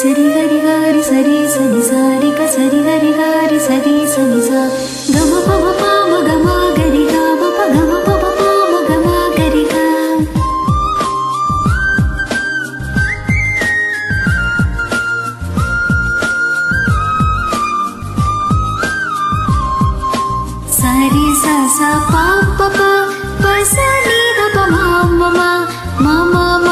సరి హరి గారి సరి సని సారిక సరి హరి గారి సరి సని సా. గమ పమ పామ గమ గరి గా పప గమ పప పామ గమ గరి గా. సరి సా సా పా ప ప ప స ని ద ప మా మమ మమ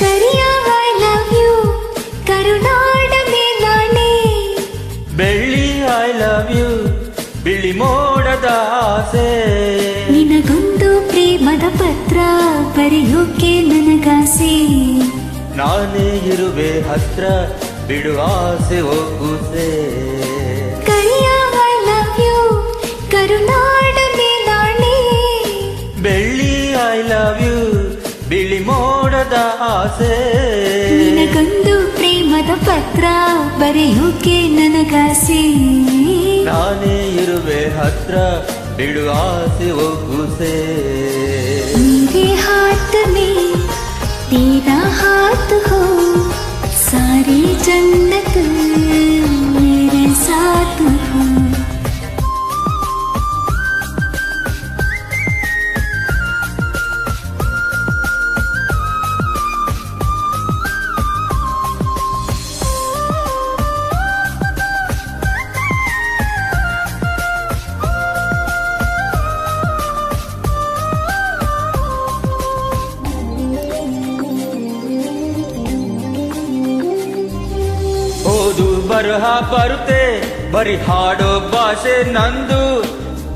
ಕರಿಯ ಐ ಲವ್ ಯು ಕರುನಾಡ ಮೇಲಾಣೆ. ಬೆಳ್ಳಿ ಐ ಲವ್ ಯು ಬಿಳಿ ಮೋಡದ ಆಸೆ. ನಿನಗೊಂದು ಪ್ರೇಮದ ಪತ್ರ ಬರೆಯೋಕೆ ನನಗಾಸೆ. ನಾನೇ ಇರುವೆ ಹತ್ರ ಬಿಡು ಆಸೆ ಹೋಗುಸೆ ಕರಿಯ ಐ ಲವ್ ಯು ಕರುನಾಡ ಆಸೆ. ನಿನಗೊಂದು ಪ್ರೇಮದ ಪತ್ರ ಬರೆಯೋಕೆ ನನಗಾಸೆ. ನಾನೇ ಇರುವೆ ಹತ್ರ ಬಿಡು ಆಸೆ ಒಗ್ಗುಸೆ. ನೀರೇ ಹಾತನೇ ನೀನಾ ಬರಹ ಬರುತ್ತೆ ಬರಿ ಹಾಡೋ ಭಾಷೆ ನಂದು.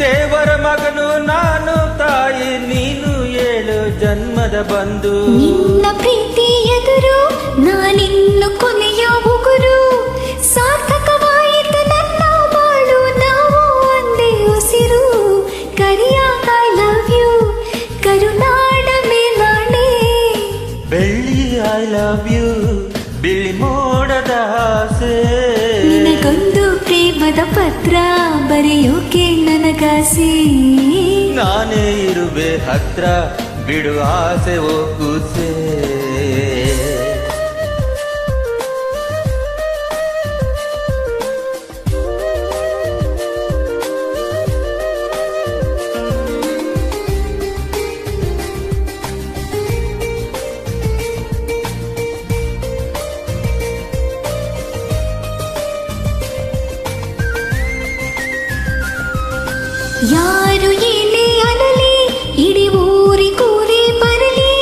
ದೇವರ ಮಗನು ನಾನು ತಾಯಿ ನೀನು ಏಳು ಜನ್ಮದ ಬಂದು. ನಿನ್ನ ಪ್ರೀತಿ ಎದುರು ನಾನಿನ್ನು ಕೊನೆಯ ಉಗುರು. ಸಾರ್ಥಕವಾಯಿತು ನನ್ನ ಬಾಳು ನಾವು ಒಂದೇ ಉಸಿರು. ಕರಿಯ ಐ ಲವ್ ಯು ಕರುನಾಡ ಮೇಲಾಣೆ. ಬೆಳ್ಳಿ ಐ ಲವ್ ಯು ಬಿಳಿ ಮೋಡದ ಆಸೆ ಪ್ರೇಮದ ಪತ್ರ ಬರೆಯೋಕೆ ನನಗಾಸಿ. ನಾನೇ ಇರುವೆ ಹತ್ರ ಬಿಡು ಆಸೆ ಹೋಗುಸೆ ಯಾರು ಇಲ್ಲಿ ಅನಲಿ? ಇಡೀ ಊರಿ ಕೂರಿ ಬರಲಿ.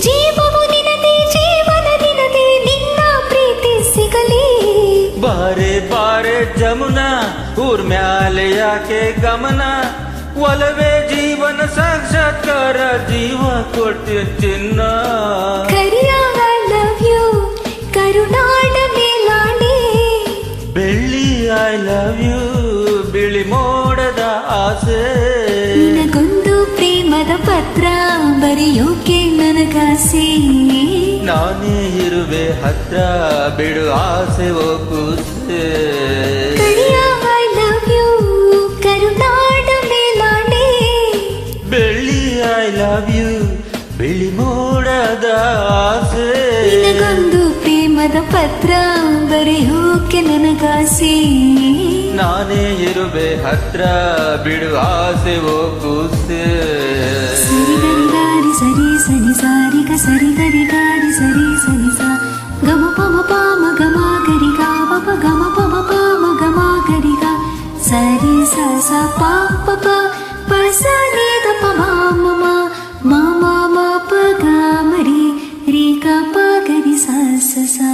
ಜೀವವು ನಿನದೆ, ಜೀವನ ನಿನ್ನ ಪ್ರೀತಿ ಸಿಗಲಿ. ಬಾರೆ ಬಾರೆ ಜಮುನಾ, ಊರ್ ಮ್ಯಾಲೆ ಯಾಕೆ ಗಮನ? ಒಲವೇ ಜೀವನ ಸಾಕ್ಷಾತ್ಕಾರ, ಜೀವ ಕೊಡ್ತೀಯ ಚಿನ್ನ. ಮೋಡದ ಆಸೆ. ನಿನಗೊಂದು ಪ್ರೇಮದ ಪತ್ರ ಬರೆಯೋಕೆ ನನಗಾಸೆ. ನಾನೇ ಇರುವೆ ಹತ್ರ ಬಿಡು ಆಸೆ ಹೋಗುತ್ತೆ ಬೆಳ್ಳಿ ಐ ಲವ್ ಯು ಬಿಳಿ ಮೋಡದ ಆಸೆ. ನಿನಗೊಂದು ಪ್ರೇಮದ ಪತ್ರ ಬರೆಯೋಕೆ ನನಗಾಸೆ. ನಾನೇ ಇರುವೆ ಹತ್ರ ಬಿಡು ಆಸೆ ಓ ಕೂಸೆ ಸರಿ ಗರಿ ಸರಿ ಸರಿ ಸಾರಿ ಗ ಸರಿ ಗರಿ ಗಾರಿ ಸರಿ ಸರಿ ಸಾ ಗಮ ಪಮ ಪಾಮ ಗಮ ಗರಿ ಗ ಪಪ ಗಮ ಪಮ ಪಾಮ ಗಮ ಗರಿ ಗ ಸರಿ ಸ ಸ ಪಾ ಪ ಪ ಪ ಸ ನಿ ದ ಪ ಮ ಮ ಮ ಮ ಮ ಪ ಗ ಮ ರಿ ರಿ ಗ ಪ ಗರಿ ಸ ಸ ಸಾ